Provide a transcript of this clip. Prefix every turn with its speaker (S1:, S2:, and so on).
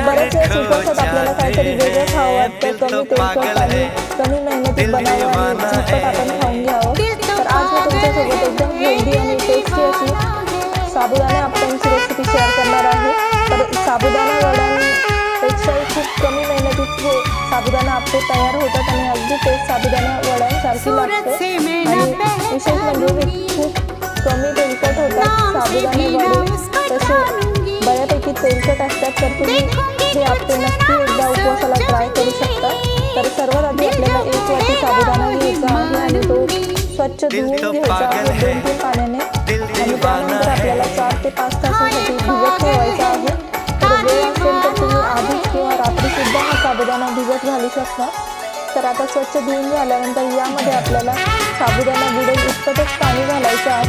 S1: वेळेस उपवासात आपल्याला काहीतरी वेगळं खावं वाटतं. कमी तेलकट आणि कमी मेहनतीत बनावं आणि झटपट आपण खाऊन घ्यावं. तर आज मी तुमच्यासोबत एकदम हेल्दी आणि टेस्टी अशी साबुदाणा आपणची रेसिपी शेअर करणार आहे. तर साबुदाणा वड्यांपेक्षाही खूप कमी मेहनतीत हे साबुदाणा आपले तयार होतात आणि अगदी तेच साबुदाणा वड्यांसारखी लागते. आणि विशेष म्हणजे हे खूप साबुदाणे वडे तसे बऱ्यापैकी तेलकट असतात तर तुम्ही हे आपले नक्की एकदा उपवासाला ट्राय करू शकता. तर सर्वात आधी आपल्याला एक वाटी साबुदाणा घ्यायचा आहे आणि तो स्वच्छ धुवून घ्यायचा आहे दोन तीन पाण्याने. आणि त्यानंतर आपल्याला चार ते पाच तासासाठी भिजत ठेवायचा आहे. तर वेळ असेल तर तुम्ही आधीच किंवा रात्री सुद्धा हा साबुदाणा भिजत घालू शकता. तर आता स्वच्छ धुवून झाल्यानंतर यामध्ये आपल्याला साबुदाणा बुडेल इतपतच पाणी घालायचं आहे.